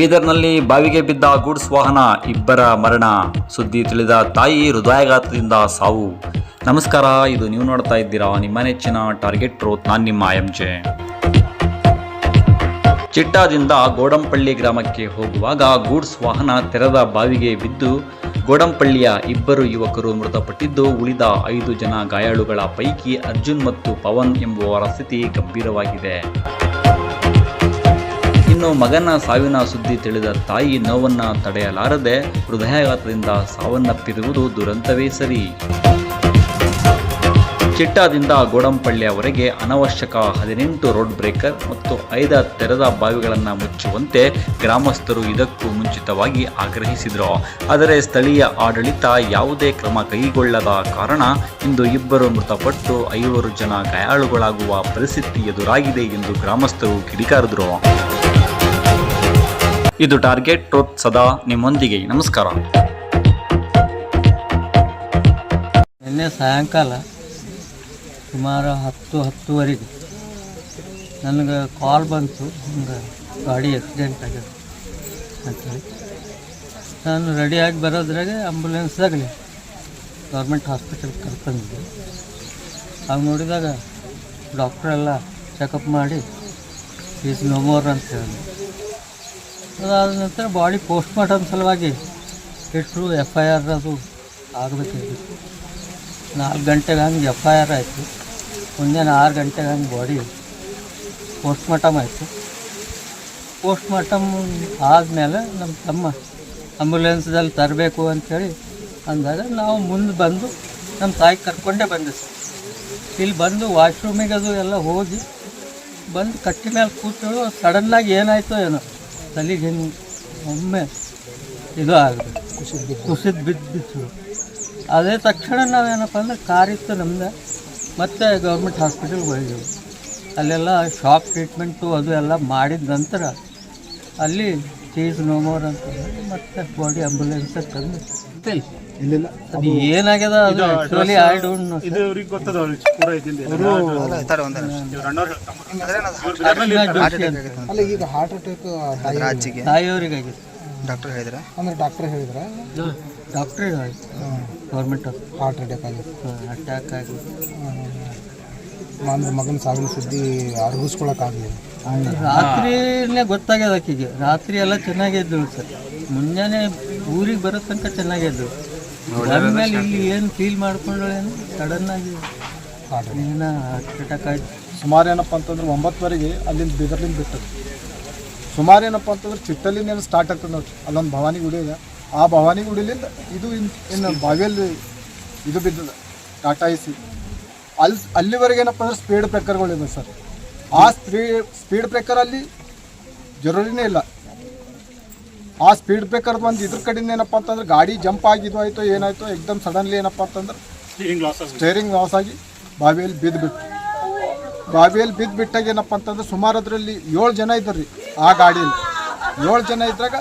ಬೀದರ್ನಲ್ಲಿ ಬಾವಿಗೆ ಬಿದ್ದ ಗೂಡ್ಸ್ ವಾಹನ ಇಬ್ಬರ ಮರಣ. ಸುದ್ದಿ ತಿಳಿದ ತಾಯಿ ಹೃದಯಾಘಾತದಿಂದ ಸಾವು. ನಮಸ್ಕಾರ, ಇದು ನೀವು ನೋಡ್ತಾ ಇದ್ದೀರಾ ನಿಮ್ಮ ನೆಚ್ಚಿನ ಟಾರ್ಗೆಟ್ ರೋತ್ ನಾನು ನಿಮ್ಮ ಎಂ ಜೆ. ಚಿಟ್ಟಾದಿಂದ ಗೋಡಂಪಳ್ಳಿ ಗ್ರಾಮಕ್ಕೆ ಹೋಗುವಾಗ ಗೂಡ್ಸ್ ವಾಹನ ತೆರೆದ ಬಾವಿಗೆ ಬಿದ್ದು ಗೋಡಂಪಳ್ಳಿಯ ಇಬ್ಬರು ಯುವಕರು ಮೃತಪಟ್ಟಿದ್ದು, ಉಳಿದ ಐದು ಜನ ಗಾಯಾಳುಗಳ ಪೈಕಿ ಅರ್ಜುನ್ ಮತ್ತು ಪವನ್ ಎಂಬುವರ ಸ್ಥಿತಿ ಗಂಭೀರವಾಗಿದೆ. ಇನ್ನು ಮಗನ ಸಾವಿನ ಸುದ್ದಿ ತಿಳಿದ ತಾಯಿ ನೋವನ್ನ ತಡೆಯಲಾರದೆ ಹೃದಯಾಘಾತದಿಂದ ಸಾವನ್ನಪ್ಪಿರುವುದು ದುರಂತವೇ ಸರಿ. ಚಿಟ್ಟಾದಿಂದ ಗೋಡಂಪಳ್ಳಿಯವರೆಗೆ ಅನವಶ್ಯಕ ಹದಿನೆಂಟು ರೋಡ್ ಬ್ರೇಕರ್ ಮತ್ತು ಐದ ತೆರೆದ ಬಾವಿಗಳನ್ನು ಮುಚ್ಚುವಂತೆ ಗ್ರಾಮಸ್ಥರು ಇದಕ್ಕೂ ಮುಂಚಿತವಾಗಿ ಆಗ್ರಹಿಸಿದರು. ಆದರೆ ಸ್ಥಳೀಯ ಆಡಳಿತ ಯಾವುದೇ ಕ್ರಮ ಕೈಗೊಳ್ಳದ ಕಾರಣ ಇಂದು ಇಬ್ಬರು ಮೃತಪಟ್ಟು ಐವರು ಜನ ಗಾಯಾಳುಗಳಾಗುವ ಪರಿಸ್ಥಿತಿ ಎದುರಾಗಿದೆ ಎಂದು ಗ್ರಾಮಸ್ಥರು ಕಿಡಿಕಾರಿದರು. ಇದು ಟಾರ್ಗೆಟ್ ಟ್ರೋತ್ ಸದಾ ನಿಮ್ಮೊಂದಿಗೆ. ನಮಸ್ಕಾರ. ನಿನ್ನೆ ಸಾಯಂಕಾಲ ಸುಮಾರು ಹತ್ತು, ಹತ್ತುವರೆಗೆ ನನಗೆ ಕಾಲ್ ಬಂತು. ಹಿಂಗೆ ಗಾಡಿ ಆಕ್ಸಿಡೆಂಟ್ ಆಗ್ಯದ ಅಂತೇಳಿ ನಾನು ರೆಡಿಯಾಗಿ ಬರೋದ್ರಾಗೆ ಆಂಬುಲೆನ್ಸ್ದಾಗಲಿ ಗೌರ್ಮೆಂಟ್ ಹಾಸ್ಪಿಟಲ್ಗೆ ಕರ್ಕೊಂಡಿದ್ದೆ ಆಗ ನೋಡಿದಾಗ ಡಾಕ್ಟ್ರೆಲ್ಲ ಚೆಕಪ್ ಮಾಡಿ ಈಸ್ ನೋ ಮೋರ್ ಅಂತ ಹೇಳಿದ್ರು. ಅದಾದ ನಂತರ ಬಾಡಿ ಪೋಸ್ಟ್ ಮಾರ್ಟಮ್ ಸಲುವಾಗಿ ಇಟ್ಟರು ಎಫ್ ಐ ಆರ್ ಅದು ಆಗಬೇಕಿತ್ತು. ನಾಲ್ಕು ಗಂಟೆಗೆ ಹಂಗೆ ಎಫ್ ಐ ಆರ್ ಆಯಿತು. ಮುಂಜಾನೆ ಆರು ಗಂಟೆಗೆ ಹಂಗೆ ಬಾಡಿ ಪೋಸ್ಟ್ ಮಾರ್ಟಮ್ ಆಯಿತು. ಪೋಸ್ಟ್ ಮಾರ್ಟಮ್ ಆದಮೇಲೆ ನಮ್ಮ ತಮ್ಮ ಆಂಬುಲೆನ್ಸ್ದಲ್ಲಿ ತರಬೇಕು ಅಂಥೇಳಿ ಅಂದಾಗ ನಾವು ಮುಂದೆ ಬಂದು ನಮ್ಮ ತಾಯಿ ಕರ್ಕೊಂಡೇ ಬಂದೆ ಸರ್. ಇಲ್ಲಿ ಬಂದು ವಾಶ್ರೂಮಿಗೆ ಅದು ಎಲ್ಲ ಹೋಗಿ ಬಂದು ಕಟ್ಟಿ ಮೇಲೆ ಕೂತಳು ಸಡನ್ನಾಗಿ ಏನಾಯಿತೋ ಏನೋ. ತಲೆಗೆ ಒಮ್ಮೆ ಇದು ಆಗಬೇಕು ಕುಸಿದು ಬಿದ್ದು ಬಿತ್ತು. ಅದೇ ತಕ್ಷಣ ನಾವೇನಪ್ಪ ಅಂದ್ರೆ ಕಾರಿತ್ತು ನಮ್ದು. ಮತ್ತೆ ಗೌರ್ಮೆಂಟ್ ಹಾಸ್ಪಿಟಲ್ಗೆ ಹೋಗಿದ್ದೆವು ಅಲ್ಲೆಲ್ಲ ಶಾಕ್ ಟ್ರೀಟ್ಮೆಂಟು ಅದು ಎಲ್ಲ ಮಾಡಿದ ನಂತರ ಅಲ್ಲಿ ಚೀಸ್ ನೋಮೋರ್ ಅಂತ. ಮತ್ತೆ ಬಾಡಿ ಆಂಬುಲೆನ್ಸ್ ತಂದು ಇಲ್ಲಿಲ್ಲ. ಅದು ಏನಾಗ್ಯದ ಅದು ಆ್ಯಕ್ಚುಲಿ ಐ ಡೋಂಟ್ ನೋ ಇದು ಇವ್ರಿಗೆ ಗೊತ್ತದ ಅವ್ರಿಗೆ ಪೂರ ಇದ್ದಿಂದ ಅಲ್ಲ ಈಗ ಹಾರ್ಟ್ ಅಟ್ಯಾಕ್ ರಾಜಿಗೆ ತಾಯಿಯವರಿಗಾಗಿತ್ತು. ಡಾಕ್ಟರ್ ಹೇಳಿದ್ರ? ಅಂದ್ರೆ ಡಾಕ್ಟರ್ ಹೇಳಿದ್ರ? ಗೌರ್ಮೆಂಟ್ ಹಾರ್ಟ್ ಅಟ್ಯಾಕ್ ಆಗಿದೆ ಅಟ್ಯಾಕ್ ಆಗಿ ಅಂದ್ರೆ ಮಗನ ಸಾವಿನ ಸುದ್ದಿ ಅರ್ಗಿಸ್ಕೊಳಕ್ಕಾಗಲಿಲ್ಲ ರಾತ್ರಿನೇ ಗೊತ್ತಾಗ್ಯದ ಆಕಿಗೆ. ರಾತ್ರಿ ಎಲ್ಲ ಚೆನ್ನಾಗಿದ್ದಳು ಸರ್. ಮುಂಜಾನೆ ಊರಿಗೆ ಬರೋ ತನಕ ಚೆನ್ನಾಗಿದ್ದು ಆಮೇಲೆ ಇಲ್ಲಿ ಏನು ಫೀಲ್ ಮಾಡ್ಕೊಂಡು ಏನು? ಸಡನ್ ಆಗಿ ಏನ ಹಾರ್ಟ್ ಅಟ್ಯಾಕ್ ಆಯ್ತು. ಸುಮಾರು ಏನಪ್ಪ ಅಂತಂದ್ರೆ ಒಂಬತ್ತುವರೆಗೆ ಅಲ್ಲಿಂದ ಬೀದರ್ಲಿಂದ ಬಿಟ್ಟದ್ದು. ಸುಮಾರು ಏನಪ್ಪ ಅಂತಂದ್ರೆ ಚಿಟ್ಟಲಿಂದ ಏನು ಸ್ಟಾರ್ಟ್ ಆಗ್ತದೆ ನೋಡಿ ಅಲ್ಲೊಂದು ಭವಾನಿ ಗುಡಿ ಇದೆ. ಆ ಭವಾನಿ ಗುಡಿಲಿಂದ ಇದು ಇನ್- ಇನ್ನು ಬಾವಿಯಲ್ಲಿ ಇದು ಬಿದ್ದದ. ಟಾಟಾ ಐಸಿ ಅಲ್ಲಿ ಅಲ್ಲಿವರೆಗೆ ಏನಪ್ಪ ಅಂದ್ರೆ ಸ್ಪೀಡ್ ಬ್ರೇಕರ್ಗಳಿದೆ ಸರ್. ಆ ಸ್ಪೀಡ್ ಸ್ಪೀಡ್ ಬ್ರೇಕರಲ್ಲಿ ಜರೂರಿನೇ ಇಲ್ಲ. ಆ ಸ್ಪೀಡ್ ಬ್ರೇಕರ್ ಒಂದು ಇದ್ರ ಕಡೆಯಿಂದ ಏನಪ್ಪ ಅಂತಂದ್ರೆ ಗಾಡಿ ಜಂಪ್ ಆಗಿದ್ದು ಆಯಿತು ಏನಾಯಿತು ಎಕ್ದಮ್ ಸಡನ್ಲಿ ಏನಪ್ಪ ಅಂತಂದ್ರೆ ಸ್ಟೇರಿಂಗ್ ಲಾಸ್ ಆಗಿ ಬಾವಿಯಲ್ಲಿ ಬಿದ್ದುಬಿಟ್ಟು ಬಾವಿಯಲ್ಲಿ ಬಿದ್ದು ಬಿಟ್ಟಾಗ ಏನಪ್ಪ ಅಂತಂದ್ರೆ ಸುಮಾರು ಅದರಲ್ಲಿ ಏಳು ಜನ ಇದ್ದರು ಆ ಗಾಡಿಯಲ್ಲಿ. ಏಳು ಜನ ಇದ್ದಾಗ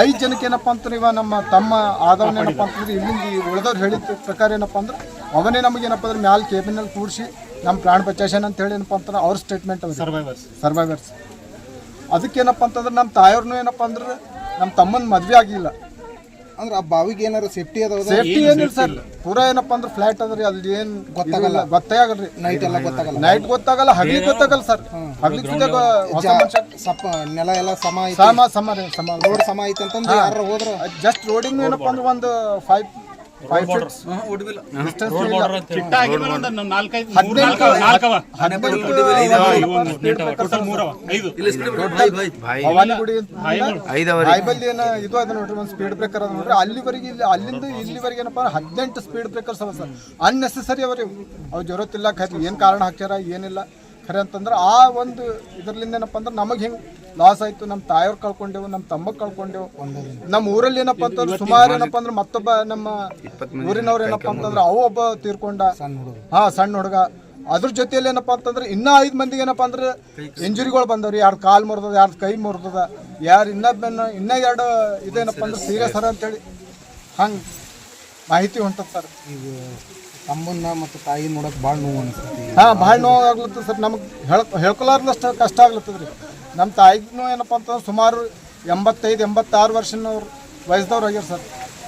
ಐದು ಜನಕ್ಕೆ ಏನಪ್ಪ ಅಂತಂದ್ರೆ ಇವ ನಮ್ಮ ತಮ್ಮ ಆದವನ ಏನಪ್ಪ ಅಂತಂದ್ರೆ ಇಲ್ಲಿಂದ ಉಳಿದವ್ರು ಹೇಳಿದ ಪ್ರಕಾರ ಏನಪ್ಪ ಅಂದ್ರೆ ಅವನೇ ನಮಗೆ ಏನಪ್ಪ ಅಂದ್ರೆ ಮ್ಯಾಲೆ ಕೇಬಿನಲ್ಲಿ ಕೂಡಿಸಿ ನಮ್ಮ ಪ್ರಾಣ ಬಚಾಯಿಸ್ಯಾನ ಅಂತ ಹೇಳಿ ಏನಪ್ಪ ಅಂತಂದ್ರೆ ಅವ್ರ ಸ್ಟೇಟ್ಮೆಂಟ್ ಸರ್ವೈವರ್ಸ್ ಸರ್ವೈವರ್ಸ್ ಅದಕ್ಕೇನಪ್ಪ ಅಂತಂದ್ರೆ ನಮ್ಮ ತಾಯವ್ರನ್ನೂ ಏನಪ್ಪ ಅಂದ್ರೆ ನಮ್ಮ ತಮ್ಮನ ಮದ್ವೆ ಆಗಿಲ್ಲ. ಅಂದ್ರೆ ಆ ಬಾವಿಗೆ ಏನಾರ ಸೇಫ್ಟಿ ಅದಾವ ಸೇಫ್ಟಿ ಏನಿಲ್ಲ ಸರ್. ಪೂರಾ ಏನಪ್ಪ ಅಂದ್ರೆ ಫ್ಲಾಟ್ ಅದ್ರಿ ಅಲ್ಲಿ ಏನ್ ಗೊತ್ತಾಗಲ್ಲ. ಗೊತ್ತೇ ಆಗಲ್ರಿ. ನೈಟ್ ಎಲ್ಲ ಗೊತ್ತಾಗಲ್ಲ. ನೈಟ್ ಗೊತ್ತಾಗಲ್ಲ ಹಗಲಿ ಗೊತ್ತಾಗಲ್ಲ ಸರ್. ಹಗಲಿ ನೆಲ ಎಲ್ಲ ಸಮ ಐತಿ ಸಮ ಸಮ ರೀ ಸಮ ರೋಡ್ ಸಮ ಐತೆ ಅಂತಂದ್ರೆ ಯಾರ ಹೋದ್ರ? ಜಸ್ಟ್ ರೋಡಿಂಗ್ ಏನಪ್ಪ ಅಂದ್ರೆ ಒಂದು ಫೈವ್ ಇದು ಅದ ನೋಡ್ರಿ ಒಂದು ಸ್ಪೀಡ್ ಬ್ರೇಕರ್ ಅದ ನೋಡ್ರಿ. ಅಲ್ಲಿವರೆಗೆ ಇಲ್ಲಿ ಅಲ್ಲಿಂದ ಇಲ್ಲಿವರೆಗೆ ಏನಪ್ಪ ಹದಿನೆಂಟು ಸ್ಪೀಡ್ ಬ್ರೇಕರ್ಸ್ ಅವ ಸರ್. ಅನ್ನೆಸೆಸರಿ ಅವರಿ ಅವು ಜರುತ್ತಿಲ್ಲ ಏನ್ ಏನು ಕಾರಣ ಹಾಕ್ಯಾರ ಏನಿಲ್ಲ. ಖರೆ ಅಂತಂದ್ರೆ ಆ ಒಂದು ಇದರಲ್ಲಿಂದ ಏನಪ್ಪ ಅಂದ್ರೆ ನಮಗೆ ಹಿಂಗೆ ಲಾಸ್ ಆಯ್ತು ನಮ್ಮ ತಾಯವ್ರು ಕಳ್ಕೊಂಡೆವು ನಮ್ಮ ತಮ್ಮ ಕಳ್ಕೊಂಡೆವು. ನಮ್ಮ ಊರಲ್ಲಿ ಏನಪ್ಪ ಅಂತಂದ್ರೆ ಸುಮಾರು ಏನಪ್ಪ ಅಂದ್ರೆ ಮತ್ತೊಬ್ಬ ನಮ್ಮ ಊರಿನವ್ರು ಏನಪ್ಪ ಅಂತಂದ್ರೆ ಅವ ಒಬ್ಬ ತೀರ್ಕೊಂಡ. ಹಾ ಸಣ್ಣ ಹುಡುಗ. ಅದ್ರ ಜೊತೆಯಲ್ಲಿ ಏನಪ್ಪ ಅಂತಂದ್ರೆ ಇನ್ನೂ ಐದು ಮಂದಿಗೆ ಏನಪ್ಪ ಅಂದ್ರೆ ಇಂಜುರಿಗಳು ಬಂದವ್ರಿ. ಯಾರು ಕಾಲು ಮುರಿದದ ಯಾರು ಕೈ ಮುರಿದದ ಯಾರು ಇನ್ನ ಇನ್ನೂ ಎರಡು ಇದೇನಪ್ಪ ಅಂದ್ರೆ ಸೀರಿಯಸ್ ಅರ ಅಂತೇಳಿ. ಹಂಗೆ ಮಾಹಿತಿ ಹೊಂಟದ ಸರ್. ಈಗ ತಮ್ಮನ್ನ ಮತ್ತು ತಾಯಿ ನೋಡಕ್ ಭಾಳ ನೋವು ಅನಿಸ್ತದೆ ಹಾ ಭಾಳ ನೋವು ಆಗ್ಲತ್ತದ ಸರ್. ನಮಗೆ ಹೇಳ್ ಹೇಳ್ಕೊಲಾರ್ದಷ್ಟು ಕಷ್ಟ ಆಗ್ಲತ್ತದ ರೀ ನಮ್ಮ ತಾಯಿಗೂ ಏನಪ್ಪ ಅಂತಂದ್ರೆ ಸುಮಾರು ಎಂಬತ್ತೈದು ಎಂಬತ್ತಾರು ವರ್ಷನವ್ರು ವಯಸ್ಸದವ್ರು ಆಗ್ಯಾರ ಸರ್.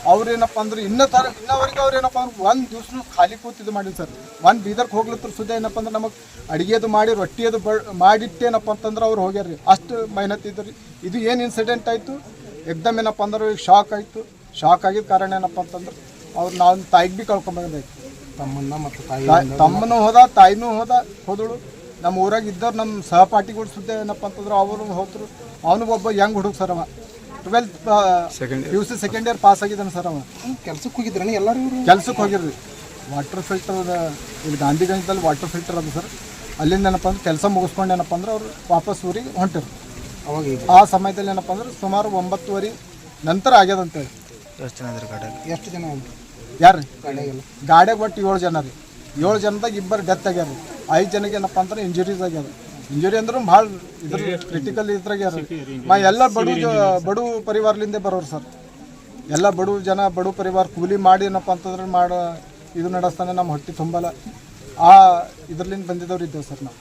ಅವ್ರು ಏನಪ್ಪ ಅಂದ್ರೆ ಇನ್ನೂ ತರ ಇನ್ನವರೆಗೆ ಅವ್ರು ಏನಪ್ಪ ಅಂದ್ರೆ ಒಂದು ದಿವ್ಸ ಖಾಲಿ ಕೂತು ಇದು ಮಾಡಿಲ್ಲ ಸರ್. ಒಂದು ಬೀದರ್ಗೆ ಹೋಗ್ಲತ್ರ ಸುದ್ದಿ ಏನಪ್ಪ ಅಂದ್ರೆ ನಮಗೆ ಅಡುಗೆದು ಮಾಡಿ ರೊಟ್ಟಿಯದು ಬ ಮಾಡಿಟ್ಟೇನಪ್ಪ ಅಂತಂದ್ರೆ ಅವ್ರು ಹೋಗ್ಯಾರ ರೀ. ಅಷ್ಟು ಮೆಹನತ್ ಇದ್ರಿ ರೀ ಇದು ಏನು ಇನ್ಸಿಡೆಂಟ್ ಆಯಿತು? ಎಕ್ದಮ್ ಏನಪ್ಪ ಅಂದ್ರೆ ಅವ್ರಿಗೆ ಶಾಕ್ ಆಯಿತು. ಶಾಕ್ ಆಗಿದ ಕಾರಣ ಏನಪ್ಪ ಅಂತಂದ್ರೆ ಅವ್ರು ನಾವು ತಾಯಿಗೆ ಭೀ ಕಳ್ಕೊಂಬಂದಾಯ್ತು. ತಮ್ಮನ್ನ ಮತ್ತು ತಾಯಿ- ತಮ್ಮನೂ ಹೋದ ತಾಯಿನೂ ಹೋದ ಹೋದಳು. ನಮ್ಮ ಊರಾಗ ಇದ್ದವ್ರು ನಮ್ಮ ಸಹಪಾಠಿಗಳು ಸುದ್ದಿ ಏನಪ್ಪ ಅಂತಂದ್ರೆ ಅವರು ಹೋದ್ರು. ಅವನು ಒಬ್ಬ ಯಂಗ್ ಹುಡುಗ ಸರ್ ಅವ. Twelfth P U C second year pass ಆಗಿದ್ದಾನೆ ಸರ್ ಅವ ಕೆಲ್ಸಕ್ಕೆ ಹೋಗಿದ್ರಣ ಎಲ್ಲರೂ ಕೆಲ್ಸಕ್ಕೆ ಹೋಗಿರ್ರಿ ವಾಟರ್ ಫಿಲ್ಟರ್ ಅದ ಇಲ್ಲಿ ಗಾಂಧಿಗಂಜದಲ್ಲಿ ವಾಟರ್ ಫಿಲ್ಟರ್ ಅದ ಸರ್. ಅಲ್ಲಿಂದ ಏನಪ್ಪ ಅಂದ್ರೆ ಕೆಲಸ ಮುಗಿಸ್ಕೊಂಡು ಏನಪ್ಪ ಅಂದ್ರೆ ಅವ್ರು ವಾಪಸ್ ಊರಿಗೆ ಹೊಂಟಿರು. ಅವಾಗ ಈಗ ಆ ಸಮಯದಲ್ಲಿ ಏನಪ್ಪ ಅಂದ್ರೆ ಸುಮಾರು ಒಂಬತ್ತುವರೆ ನಂತರ ಆಗ್ಯದಂತೇಳಿ. ಎಷ್ಟು ಜನ ಎಷ್ಟು ಜನ? ಯಾರು ಗಾಡಿಯಾಗೆಲ್ಲ. ಗಾಡಿಯಾಗ ಒಟ್ಟು ಏಳು ಜನ ರೀ. ಏಳು ಜನದಾಗ ಇಬ್ಬರು ಡೆತ್ ಆಗ್ಯಾರ. ಐದು ಜನಕ್ಕೆ ಏನಪ್ಪ ಅಂದ್ರೆ ಇಂಜುರೀಸ್ ಆಗ್ಯಾರ. ಇಂಜುರಿ ಅಂದ್ರೆ ಭಾಳ ಇದ್ರ ಕ್ರಿಟಿಕಲ್ ಇದ್ರಾಗ್ಯಾರ ಮಾ ಎಲ್ಲ ಬಡು ಬಡು ಪರಿವಾರಲಿಂದ ಬರೋರು ಸರ್. ಎಲ್ಲ ಬಡು ಜನ ಬಡು ಪರಿವಾರ ಕೂಲಿ ಮಾಡಿ ಏನಪ್ಪ ಅಂತಂದ್ರೆ ಮಾಡೋ, ಇದು ನಡೆಸ್ತಾನೆ ನಮ್ಮ ಹೊಟ್ಟೆ ತುಂಬಲ್ಲ. ಆ ಇದ್ರಲಿಂದ ಬಂದಿದ್ದವ್ರು ಇದ್ದೇವೆ ಸರ್ ನಾವು.